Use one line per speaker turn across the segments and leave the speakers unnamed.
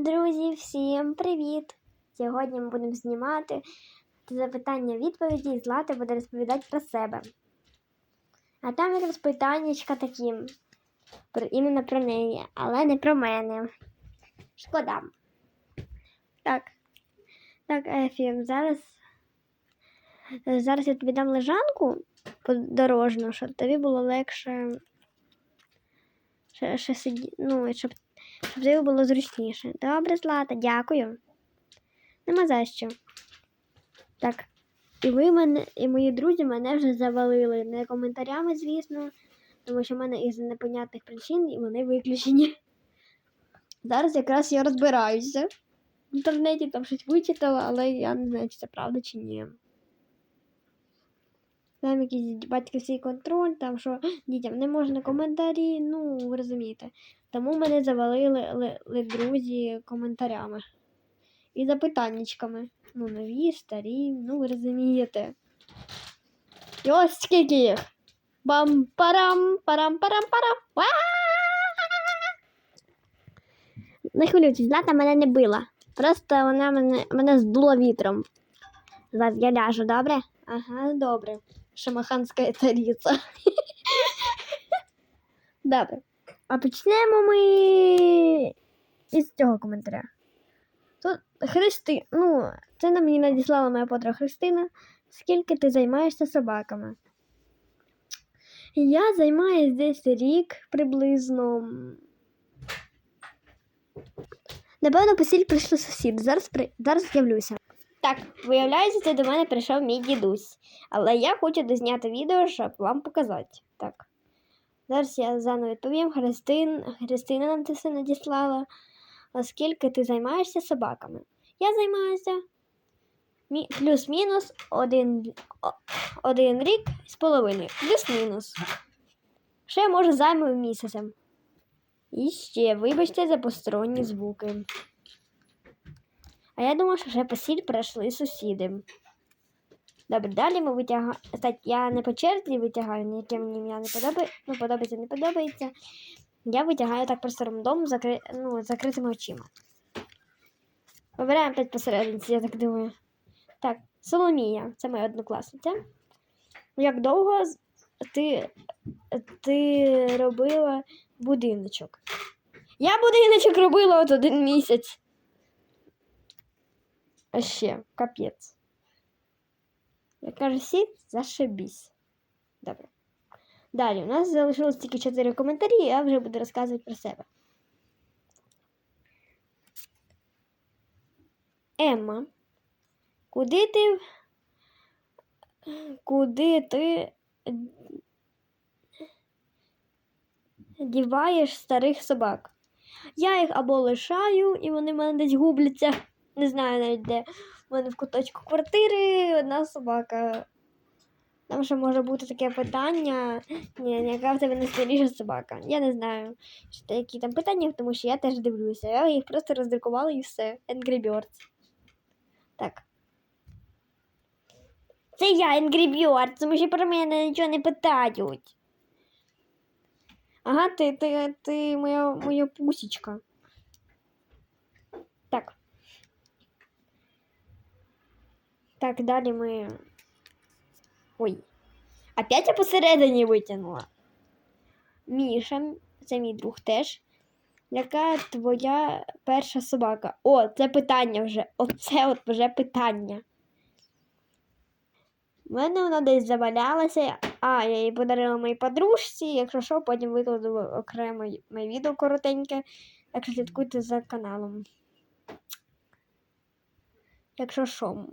Друзі, всім привіт! Сьогодні ми будемо знімати запитання відповіді і Злата буде розповідати про себе. А там якраз питаннячка такі, про, іменно про неї, але не про мене. Шкода. Так. Так, Ефі, зараз. Зараз я тобі дам лежанку подорожну, щоб тобі було легше. Ще, ще сиді... ну, щоб щоб тобі було зручніше. Добре, Злата, дякую. Нема за що. Так. І ви мене, і мої друзі мене вже завалили. Не коментарями, звісно, тому що в мене із непонятних причин і вони виключені. Зараз якраз я розбираюся. В інтернеті там щось вичитала, але я не знаю, чи це правда чи ні. Там якийсь батьківський контроль, там що дітям не можна коментарі, ну, ви розумієте. Тому мене завалили ли, друзі коментарями. І запитаннячками. Ну, нові, старі, ну ви розумієте. І ось скільки їх. Бам-парам, парам-парам-парам. Не хвилюйтесь, Злата мене не била. Просто вона мене, мене здула вітром. Зараз я ляжу, добре? Ага, добре. Шамаханська цариця. Добре. А почнемо ми із цього коментаря. Тут Христи, ну, це на мені надіслала моя подруга Христина. Скільки ти займаєшся собаками? Я займаюся десь рік приблизно. Напевно, посіль прийшли сусід. Зараз при... зараз з'явлюся. Так, виявляється, це до мене прийшов мій дідусь. Але я хочу дозняти відео, щоб вам показати. Так. Зараз я заново відповім. Христин, Христина нам це все надіслала. Оскільки ти займаєшся собаками? Я займаюся мі... плюс-мінус один, один рік з половиною. Плюс-мінус. Ще може займу місяцем. І ще, вибачте за посторонні звуки. А я думаю, що вже посіль пройшли сусіди. Добре, далі ми витягаємо. Я не по черзі витягаю, яке мені не подобається, ну, подобається, не подобається. Я витягаю так просто рандом закри... ну, закритими очима. Вибираємо 5 посерединці, я так думаю. Так, Соломія, це моя однокласниця. Як довго ти, ти робила будиночок? Я будиночок робила от один місяць. А ще капець. Як каже всі, зашибісь. Добре. Далі, у нас залишилось тільки 4 коментарі, і я вже буду розказувати про себе. Емма, куди ти куди ти діваєш старих собак? Я їх або лишаю, і вони в мене десь губляться. Не знаю навіть де. У мене в куточку квартири одна собака. Там ще може бути таке питання, ні, яка в тебе найстаріша собака. Я не знаю, що які там питання, тому що я теж дивлюся. Я їх просто роздрукувала і все. Angry Birds. Так. Це я Angry Birds, тому що про мене нічого не питають. Ага, ти ти, ти моя моя пусічка. Так. Так, далі ми. Ой. Опять я посередині витягнула. Міша, це мій друг теж. Яка твоя перша собака? О, це питання вже. Оце от вже питання. У мене вона десь завалялася. А, я її подарила моїй подружці. Якщо що, потім викладу окремо моє відео коротеньке. Так слідкуйте за каналом. Якщо що.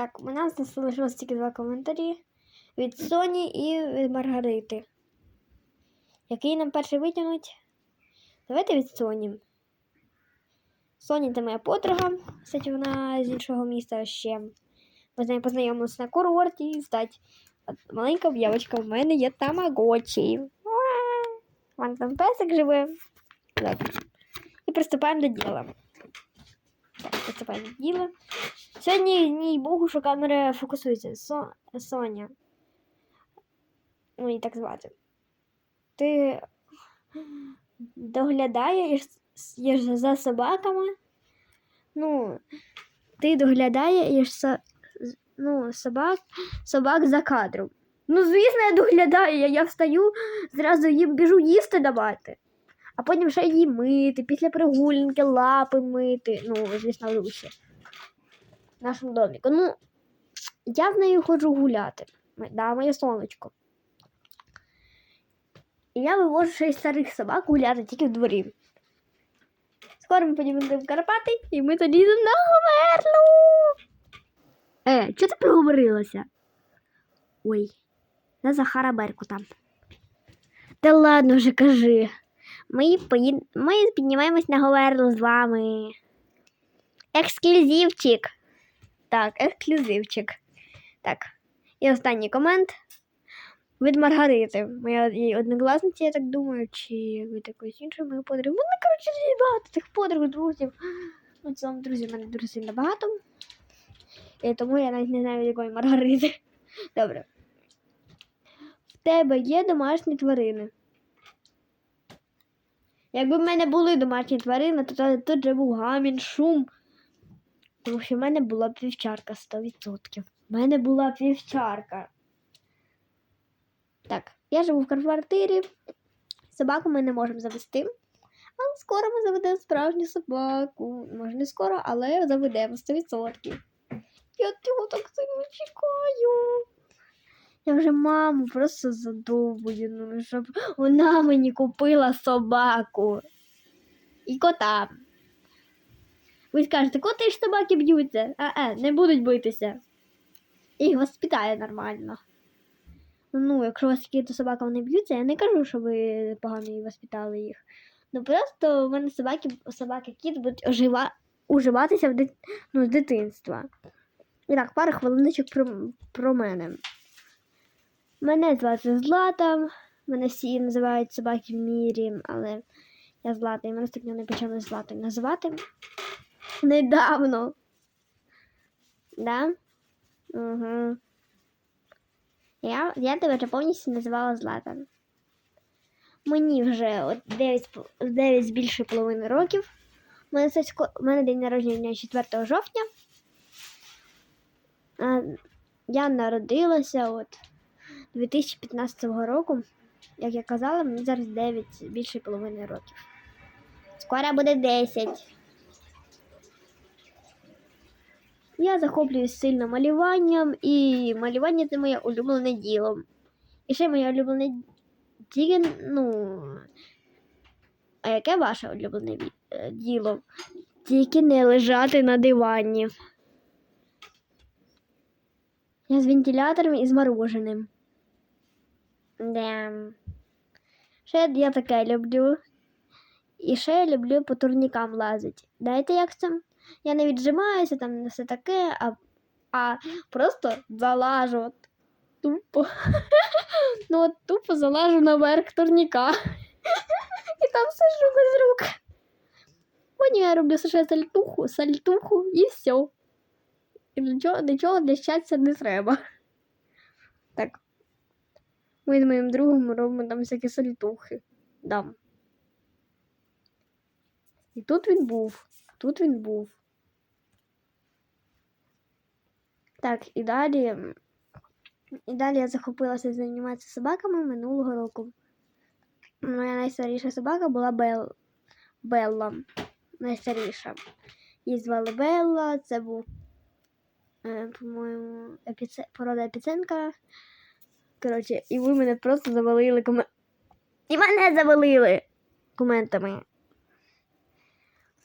Так, у нас залишилось тільки два коментарі від Соні і від Маргарити. Який нам перший витягнуть? Давайте від Соні. Соні це моя подруга, кстати, вона з іншого міста ще. Ми з нею познайомилися на курорті і стать. Маленька дівчинка, в мене є тамагочі. Вон там песик живе. І приступаємо до діла. Приступаємо до. Сьогодні, ні Богу, що камера фокусується. Со... Соня. Ну, так звати. Ти доглядаєш за собаками ну, ти доглядаєш со, ну, собак, собак за кадром. Ну, звісно, я доглядаю, я встаю, зразу їм біжу їсти давати. А потім ще її мити, після прогулянки лапи мити. Ну, звісно, Русі. В нашому доміку. Ну, я з нею ходжу гуляти. Да, моє сонечко. І я вивожу й старих собак гуляти тільки в дворі. Скоро ми подібнемо в Карпати, і ми тоді йдемо на Говерлу. Е, чого ти проговорилася? Ой, на Захара Беркута. Та ладно вже кажи. Ми, поїд... ми піднімаємось на Говерлу з вами. Ексклюзивчик. Так, ексклюзивчик. Так. І останній комент від Маргарити. Моя її однокласниця, я так думаю, чи від якоїсь іншої моєї подруги. Мене, коротше, багато цих подруг, друзів. Ну, це вам, друзі, в мене дуже сильно багато. І тому я навіть не знаю, від якої Маргарити. Добре. В тебе є домашні тварини. Якби в мене були домашні тварини, то тут же був гамін, шум. Тому що в мене була б вівчарка 100%. В мене була б вівчарка. Так, я живу в квартирі. Собаку ми не можемо завести. Але скоро ми заведемо справжню собаку. Може, не скоро, але заведемо 100%. Я цього так сильно чекаю. Я вже маму просто задовбую, ну, щоб вона мені купила собаку. І кота. Ви скажете, коти ж собаки б'ються. А, е, не будуть битися. Їх воспитає нормально. Ну, якщо у вас якісь собака вони б'ються, я не кажу, що ви погано воспитали їх. Ну просто в мене собаки, собаки кіт будуть ожива, уживатися в дит, ну, з дитинства. І так, пару хвилиночок про, про мене. Мене звати Злата. Мене всі називають собаки мірі, але я Злата, і мене так не почали Златою називати. Недавно. Да? Угу. Я, я тебе повністю називала Злата. Мені вже от 9, 9 з половини років. У мене, мене день народження 4 жовтня. Я народилася от 2015 року. Як я казала, мені зараз 9 більше половини років. Скоро буде 10. Я захоплююсь сильно малюванням, і малювання це моє улюблене діло. І ще моє улюблене діло, ну. А яке ваше улюблене е, діло? Тільки не лежати на дивані. Я з вентилятором і з мороженим. Да. Ще я таке люблю. І ще я люблю по турнікам лазити. Знаєте, як це? Я не віджимаюся, там не все таке, а, а просто залажу. Тупо. ну от тупо залажу наверх турніка. І там сижу без рук. Потім я роблю ще сальтуху, сальтуху і все. І нічого, нічого для щастя не треба. Ми з моїм другом робимо там всякі сальтухи. Дам. І тут він був. Тут він був. Так, і далі. І далі я захопилася займатися собаками минулого року. Моя найстаріша собака була Бел... Белла. Найстаріша. Її звали Белла, це був, е, по-моєму, епіце... порода епіценка. Коротше, і ви мене просто завалили комен... І мене завалили коментами.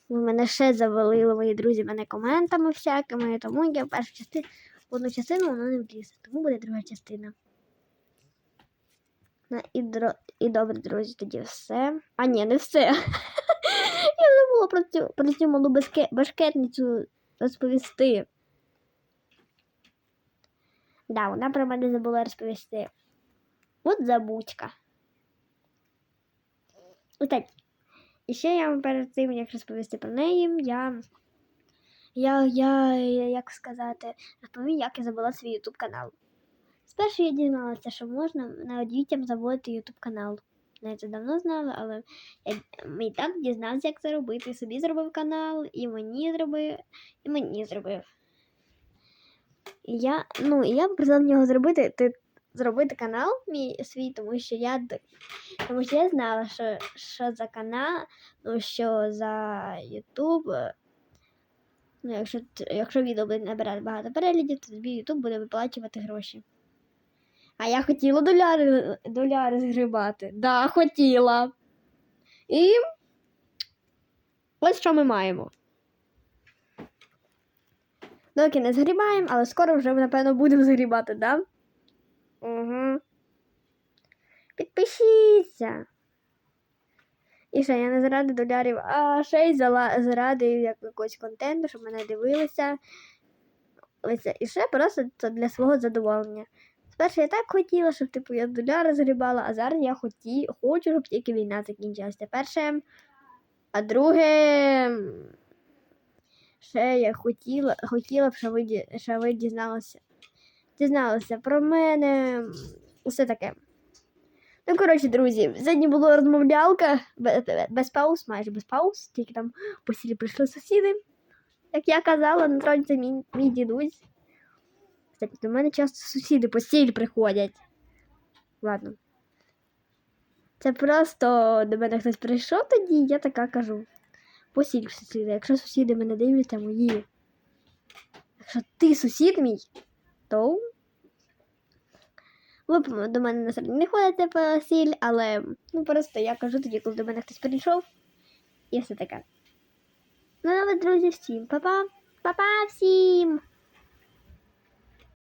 Ви мене ще завалили, мої друзі, мене коментами всякими, тому я першу частину, одну частину воно не влізе, тому буде друга частина. Ну, і, дро... і добре, друзі, тоді все. А ні, не все. Я забула про цю, про цю малу башкетницю розповісти. Да, вона про мене забула розповісти. От забудька. Отак. І ще я вам перед тим, як розповісти про неї, я. Я, я, як сказати, розповім, як я забула свій YouTube канал. Спершу я дізналася, що можна навіть дітям заводити YouTube канал знаю, це давно знали, але я і так дізнався, як це робити. Собі зробив канал, і мені зробив, і мені зробив. Я, ну, я попросила в нього зробити, ти, зробити канал мій свій, тому що я тому що я знала, що, що за канал, ну що за YouTube. е, Ну, якщо, якщо відео буде набирати багато переглядів, то тобі YouTube буде виплачувати гроші. А я хотіла доляри, доляри згрібати. Да, хотіла. І ось що ми маємо. Доки не згрібаємо, але скоро вже, напевно, будемо згрібати, да? Угу. Підпишіться. І ще я не заради долярів, а ще й заради якогось контенту, щоб мене дивилися. Ось, і ще просто це для свого задоволення. Спершу я так хотіла, щоб типу я доляри згрібала, а зараз я хоті, хочу, щоб тільки війна закінчилася. Перше. А друге. Ще я хотіла, хотіла б, щоб ви, дізналися, дізналися про мене. Усе таке. Ну, коротше, друзі, сьогодні була розмовлялка без, пауз, майже без пауз, тільки там постійно прийшли сусіди. Як я казала, насправді це мій, мій дідусь. Кстати, до мене часто сусіди постійно приходять. Ладно. Це просто до мене хтось прийшов тоді, я така кажу. Постіль сусіда. Якщо сусіди мене дивляться, мої. Якщо ти сусід мій, то ви до мене насправді не ходите посіль, але ну просто я кажу тоді, коли до мене хтось прийшов. І все таке. Ну, але, друзі, всім па-па! Па-па всім!